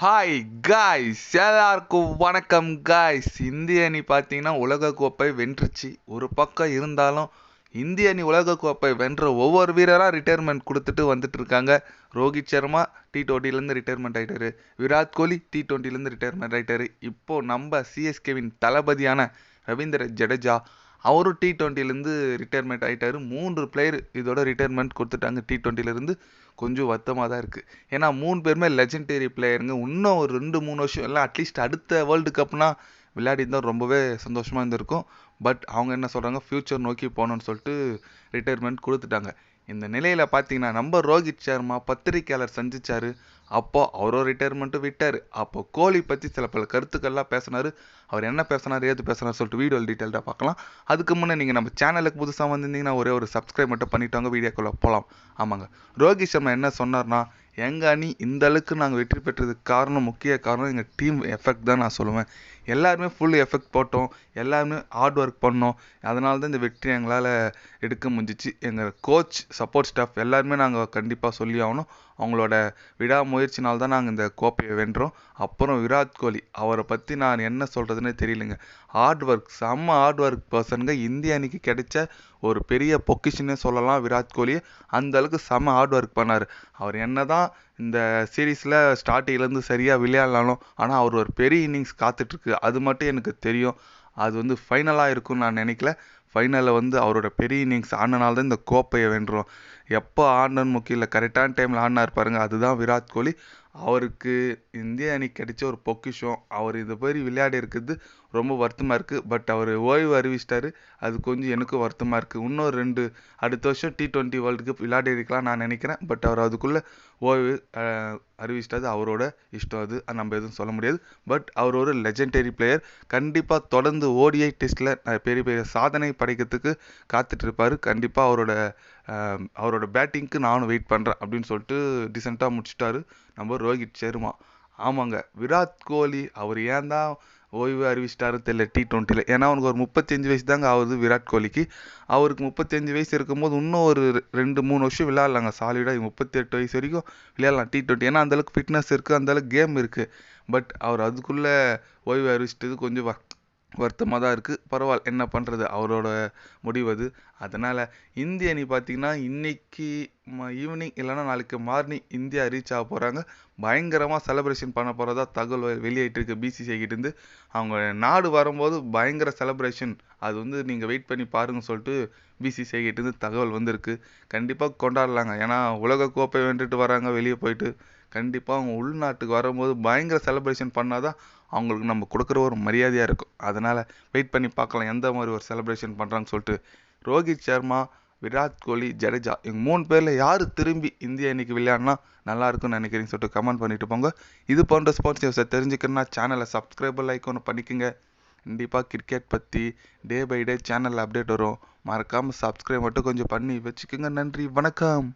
Hi guys எல்லாருக்கும் வணக்கம் guys இந்திய அணி பார்த்தீங்கன்னா உலகக்கோப்பை வென்றுச்சு. ஒரு பக்கம் இருந்தாலும் இந்திய அணி உலகக்கோப்பை வென்ற ஒவ்வொரு வீரராக ரிட்டையர்மெண்ட் கொடுத்துட்டு வந்துட்டு இருக்காங்க. ரோஹித் சர்மா டி டுவெண்ட்டிலேருந்து ரிட்டையர்மெண்ட் ஆகிட்டாரு விராட் கோலி டி டுவெண்ட்டிலேருந்து ரிட்டையர்மெண்ட் ஆகிட்டாரு இப்போது நம்ம சிஎஸ்கேவின் தளபதியான ரவீந்திர ஜடேஜா அவரும் டி டுவெண்ட்டிலேருந்து ரிட்டையர்மெண்ட் ஆகிட்டாரு மூன்று பிளேயர் இதோட ரிட்டையர்மெண்ட் கொடுத்துட்டாங்க டி டுவெண்ட்டிலேருந்து கொஞ்சம் வருத்தமாக தான் இருக்குது ஏன்னா மூணு பேருமே லெஜெண்டரி பிளேயருங்க இன்னும் ஒரு ரெண்டு மூணு வருஷம் எல்லாம் அட்லீஸ்ட் அடுத்த வேர்ல்டு கப்னா விளையாடி இருந்தால் ரொம்பவே சந்தோஷமாக இருந்திருக்கும். பட் அவங்க என்ன சொல்கிறாங்க ஃப்யூச்சர் நோக்கி போகணும்னு சொல்லிட்டு ரிட்டையர்மெண்ட் கொடுத்துட்டாங்க. இந்த நிலையில் பார்த்தீங்கன்னா நம்ம ரோஹித் சர்மா பத்திரிக்கையாளர் சந்திச்சார். அப்போ அவரோ ரிட்டையர்மெண்ட்டும் விட்டார். அப்போ கோலி பற்றி சில பல கருத்துக்கள்லாம் பேசினார். அவர் என்ன பேசினார் ஏது பேசினார் சொல்லிட்டு வீடியோ டீட்டெயில்டாக பார்க்கலாம். அதுக்கு முன்னே நீங்கள் நம்ம சேனலுக்கு புதுசாக வந்திருந்தீங்கன்னா ஒரே ஒரு சப்ஸ்கிரைப் மட்டும் பண்ணிட்டாங்க வீடியோக்குள்ளே போகலாம் ஆமாங்க. ரோஹித் சர்மா என்ன சொன்னார்னா எங்கள் அணி இந்த அளவுக்கு நாங்கள் வெற்றி பெற்றதுக்கு காரணம் முக்கிய காரணம் எங்கள் டீம் எஃபெக்ட் தான் நான் சொல்லுவேன். எல்லாருமே ஃபுல் எஃபெக்ட் போட்டோம். எல்லாருமே ஹார்ட் ஒர்க் ஒர்க் பண்ணோம். அதனால தான் இந்த வெற்றி எங்களால் எடுக்க முடிஞ்சிச்சு. எங்கள் கோச் சப்போர்ட் ஸ்டாஃப் எல்லாருமே நாங்கள் கண்டிப்பாக சொல்லி ஆகணும். அவங்களோட விடாமுயற்சினால் தான் நாங்கள் இந்த கோப்பையை வென்றோம். அப்புறம் விராட் கோலி அவரை பற்றி நான் என்ன சொல்கிறதுனே தெரியலங்க. ஹார்ட் ஒர்க் செம்ம ஹார்ட் ஒர்க் பர்சனுங்க இந்திய அணிக்கு கிடைச்ச ஒரு பெரிய பொக்கிஷனே சொல்லலாம் விராட் கோலி அந்த அளவுக்கு செம்ம ஹார்ட் ஒர்க் பண்ணார். அவர் என்ன தான் இந்த சீரீஸில் ஸ்டார்டிங்லேருந்து சரியாக விளையாடலாலும் ஆனால் அவர் ஒரு பெரிய இன்னிங்ஸ் காத்துட்ருக்கு அது மட்டும் எனக்கு தெரியும். அது வந்து ஃபைனலாக இருக்கும்னு நான் நினைக்கல. ஃபைனலில் வந்து அவரோட பெரிய இன்னிங்ஸ் ஆடினால தான் இந்த கோப்பையை வென்றோம். எப்போ ஆடணும்னு முக்கியம் இல்லை கரெக்டான டைமில் ஆடினார் பாருங்கள் அதுதான் விராட் கோலி. அவருக்கு இந்திய அணி கிடைச்ச ஒரு பொக்கிஷம். அவர் இதை மாதிரி விளையாடி இருக்கிறது ரொம்ப வருத்தமாக இருக்குது பட் அவர் ஓய்வு அறிவிச்சிட்டாரு. அது கொஞ்சம் எனக்கும் வருத்தமாக இருக்குது இன்னும் ரெண்டு அடுத்த வருஷம் டி ட்வெண்ட்டி வேர்ல்டு கப் விளையாடி இருக்கலாம் நான் நினைக்கிறேன். பட் அவர் அதுக்குள்ளே ஓய்வு அறிவிச்சிட்டது. அவரோட இஷ்டம் அது. நம்ம எதுவும் சொல்ல முடியாது. பட் அவர் ஒரு லெஜெண்டரி பிளேயர் கண்டிப்பாக தொடர்ந்து ஓடிஐ டெஸ்ட்டில் பெரிய பெரிய சாதனை படைக்கிறதுக்கு காத்துட்ருப்பார் கண்டிப்பாக அவரோட அவரோட பேட்டிங்க்கு நானும் வெயிட் பண்ணுறேன் அப்படின்னு சொல்லிட்டு டீசெண்டாக முடிச்சிட்டாரு. நம்ம ரோஹித் சர்மா? ஆமாங்க. விராட் கோலி அவர் ஏன் தான் ஓய்வு அறிவிச்சிட்டாரு தெரியல டி டுவெண்ட்டியில் ஏன்னா அவனுக்கு ஒரு முப்பத்தஞ்சு வயசு தாங்க ஆகுது விராட் கோலிக்கு. அவருக்கு முப்பத்தஞ்சு வயசு இருக்கும்போது இன்னும் ஒரு ரெண்டு மூணு வருஷம் விளையாடலாங்க. சாலிடாக முப்பத்தெட்டு வயசு வரைக்கும் விளையாடலாம் டி டுவெண்ட்டி ஏன்னா அந்தளவுக்கு ஃபிட்னஸ் இருக்குது அந்தளவுக்கு கேம் இருக்குது பட் அவர் அதுக்குள்ளே ஓய்வு அறிவிச்சிட்டது கொஞ்சம் வருத்தமாக தான் இருக்குது பரவாயில்ல என்ன பண்ணுறது அவரோட முடிவு அது. அதனால் இந்திய அணி பார்த்திங்கன்னா இன்றைக்கி ஈவினிங் இல்லைன்னா நாளைக்கு மார்னிங் இந்தியா ரீச் ஆக போகிறாங்க பயங்கரமாக செலப்ரேஷன் பண்ண போகிறதா தகவல் வெளியிட்டிருக்கு பிசிசிஐ கிட்டேருந்து அவங்க நாடு வரும்போது பயங்கர செலப்ரேஷன் அது வந்து நீங்கள் வெயிட் பண்ணி பாருங்கன்னு சொல்லிட்டு பிசிசிஐ கிட்டேருந்து தகவல் வந்திருக்கு. கண்டிப்பாக கொண்டாடலாங்க. ஏன்னா உலக கோப்பை வென்றுட்டு வராங்க வெளியே போயிட்டு. கண்டிப்பாக அவங்க உள்நாட்டுக்கு வரும்போது பயங்கர செலப்ரேஷன் பண்ணால் தான் அவங்களுக்கு நம்ம கொடுக்குற ஒரு மரியாதையாக இருக்கும். அதனால் வெயிட் பண்ணி பார்க்கலாம் எந்த மாதிரி ஒரு செலப்ரேஷன் பண்ணுறாங்கன்னு சொல்லிட்டு. ரோஹித் சர்மா விராட் கோலி ஜடேஜா இவங்க மூணு பேரில் யார் திரும்பி இந்தியா இன்னைக்கு விளையாடினா நல்லா இருக்கும்னு நினைக்கிறீங்கன்னு சொல்லிட்டு கமெண்ட் பண்ணிட்டு போங்க. இது போன்ற ஸ்போர்ட்ஸ் நியூஸை தெரிஞ்சுக்கணும்னா சேனலை சப்ஸ்கிரைபர் லைக் ஒன்று பண்ணிக்கோங்க. கண்டிப்பாக கிரிக்கெட் பற்றி டே பை டே சேனலில் அப்டேட் வரும். மறக்காமல் சப்ஸ்கிரைப் மட்டும் கொஞ்சம் பண்ணி வச்சுக்கோங்க. நன்றி வணக்கம்.